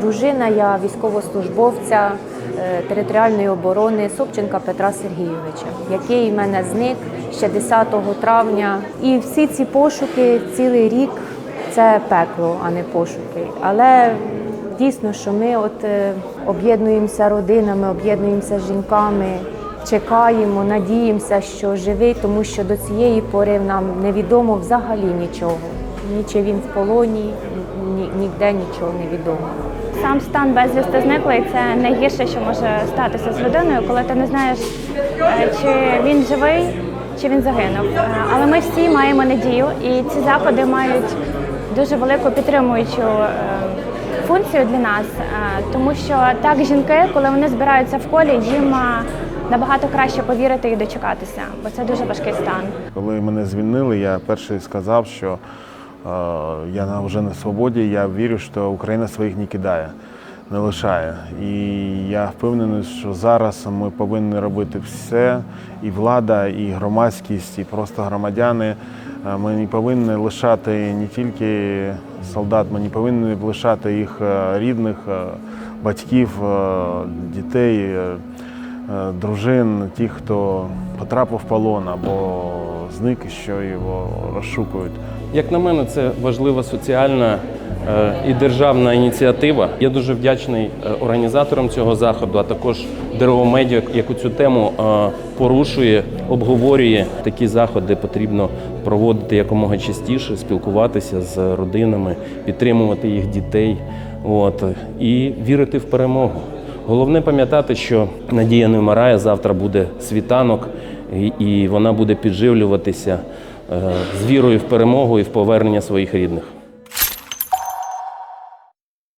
Дружина я військовослужбовця е, територіальної оборони Собченка Петра Сергійовича, який в мене зник ще 10 травня. І всі ці пошуки цілий рік це пекло, а не пошуки. Але дійсно, що ми от е, об'єднуємося родинами, об'єднуємося жінками. Чекаємо, надіємося, що живий, тому що до цієї пори нам невідомо взагалі нічого. Ні чи він в полоні, ні, ніде нічого не відомо. Сам стан безвісти зниклий це найгірше, що може статися з людиною, коли ти не знаєш, е, чи він живий, чи він загинув. Е, Але ми всі маємо надію, і ці заходи мають дуже велику підтримуючу е, функцію для нас, тому що так жінки, коли вони збираються в колі, їм набагато краще повірити і дочекатися, бо це дуже важкий стан. Коли мене звільнили, я перший сказав, що е, я вже на свободі, я вірю, що Україна своїх не кидає, не лишає. І я впевнений, що зараз ми повинні робити все, і влада, і громадськість, і просто громадяни. Е, Ми не повинні лишати не тільки солдат, ми не повинні лишати їх е, рідних, е, батьків, дітей. Е, дружин, тих, хто потрапив в полон або зник, що його розшукують. Як на мене, це важлива соціальна е, і державна ініціатива. Я дуже вдячний е, організаторам цього заходу, а також Деревомедіа, яку цю тему порушує, обговорює. Такі заходи потрібно проводити якомога частіше, спілкуватися з родинами, підтримувати їх дітей, от і вірити в перемогу. Головне пам'ятати, що надія не вмирає, завтра буде світанок, і- вона буде підживлюватися е, з вірою в перемогу і в повернення своїх рідних.